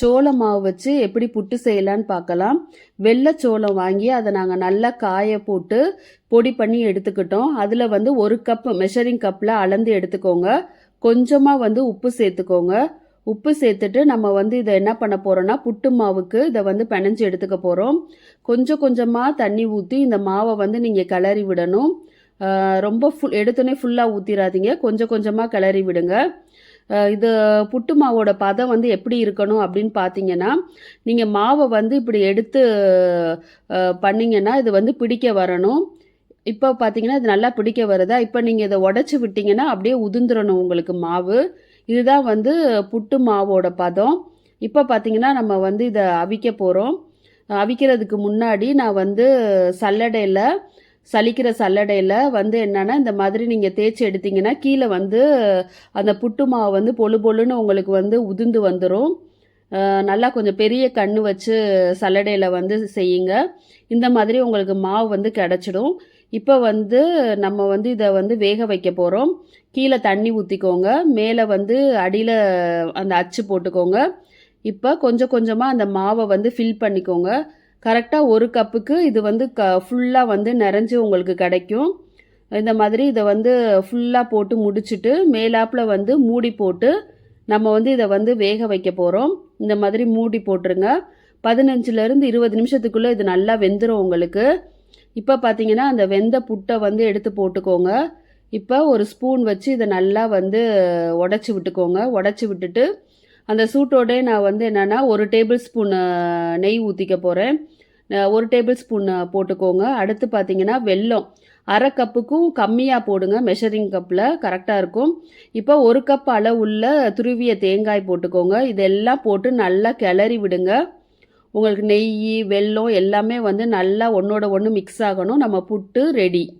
சோள மாவு வச்சு எப்படி புட்டு செய்யலான்னு பார்க்கலாம். வெள்ளை சோளம் வாங்கி அதை நாங்கள் நல்லா காய போட்டு பொடி பண்ணி எடுத்துக்கிட்டோம். அதில் வந்து ஒரு கப் மெஷரிங் கப்பில் அளந்து எடுத்துக்கோங்க. கொஞ்சமாக வந்து உப்பு சேர்த்துக்கோங்க. உப்பு சேர்த்துட்டு நம்ம வந்து இதை என்ன பண்ண போகிறோம்னா புட்டு மாவுக்கு இதை வந்து பிணைஞ்சு எடுத்துக்க போகிறோம் கொஞ்சம் கொஞ்சமாக தண்ணி ஊற்றி இந்த மாவை வந்து நீங்கள் கிளறி விடணும். ரொம்ப ஃபுல் எடுத்தோடனே ஃபுல்லாக ஊற்றிடாதீங்க கொஞ்சம் கொஞ்சமாக கிளறி விடுங்க. இது புட்டு மாவோட பதம் வந்து எப்படி இருக்கணும் அப்படின்னு பார்த்தீங்கன்னா நீங்கள் மாவை வந்து இப்படி எடுத்து பண்ணிங்கன்னா பண்ணீங்கன்னா இது வந்து பிடிக்க வரணும். இப்போ பார்த்தீங்கன்னா இது நல்லா பிடிக்க வருதா? இப்போ நீங்கள் இதை உடச்சி விட்டிங்கன்னா அப்படியே உதிர்ந்துடணும் உங்களுக்கு மாவு. இதுதான் வந்து புட்டு மாவோட பதம். இப்போ பார்த்தீங்கன்னா நம்ம வந்து இதை அவிக்க போகிறோம் அவிக்கிறதுக்கு முன்னாடி நான் வந்து சல்லடையில் சலிக்கிற சல்லடையில் வந்து என்னென்னா இந்த மாதிரி நீங்கள் தேய்ச்சி எடுத்தீங்கன்னா கீழே வந்து அந்த புட்டு மாவு வந்து பொழு பொழுன்னு உங்களுக்கு வந்து உதிர்ந்து வந்துடும் நல்லா கொஞ்சம் பெரிய கண்ணு வச்சு சல்லடையில் வந்து செய்யுங்க. இந்த மாதிரி உங்களுக்கு மாவு வந்து கிடச்சிடும். இப்போ வந்து நம்ம வந்து இதை வந்து வேக வைக்க போகிறோம் கீழே தண்ணி ஊற்றிக்கோங்க மேலே வந்து அடியில் அந்த அச்சு போட்டுக்கோங்க. இப்போ கொஞ்சம் கொஞ்சமாக அந்த மாவை வந்து ஃபில் பண்ணிக்கோங்க. கரெக்டாக ஒரு கப்புக்கு இது வந்து க ஃபுல்லாக வந்து நிறைஞ்சு உங்களுக்கு கிடைக்கும். இந்த மாதிரி இதை வந்து ஃபுல்லாக போட்டு முடிச்சுட்டு மேலாப்பில் வந்து மூடி போட்டு நம்ம வந்து இதை வந்து வேக வைக்க போகிறோம் இந்த மாதிரி மூடி போட்டுருங்க. பதினஞ்சுலேருந்து இருபது நிமிஷத்துக்குள்ளே இது நல்லா வெந்துடும் உங்களுக்கு. இப்போ பார்த்தீங்கன்னா அந்த வெந்த புட்டை வந்து எடுத்து போட்டுக்கோங்க. இப்போ ஒரு ஸ்பூன் வச்சு இதை நல்லா வந்து உடச்சி விட்டுக்கோங்க. உடச்சி விட்டுட்டு அந்த சூட்டோட நான் வந்து என்னென்னா ஒரு டேபிள் ஸ்பூன் நெய் ஊற்றிக்க போகிறேன் ஒரு டேபிள் ஸ்பூன் போட்டுக்கோங்க. அடுத்து பார்த்தீங்கன்னா வெல்லம். அரை கப்புக்கும் கம்மியாக போடுங்க. மெஷரிங் கப்பில் கரெக்டாக இருக்கும். இப்போ ஒரு கப் அளவுள்ள துருவிய தேங்காய் போட்டுக்கோங்க. இதெல்லாம் போட்டு நல்லா கிளறி விடுங்க. உங்களுக்கு நெய் வெல்லம் எல்லாமே வந்து நல்லா ஒன்றோட ஒன்று மிக்ஸ் ஆகணும். நம்ம புட்டு ரெடி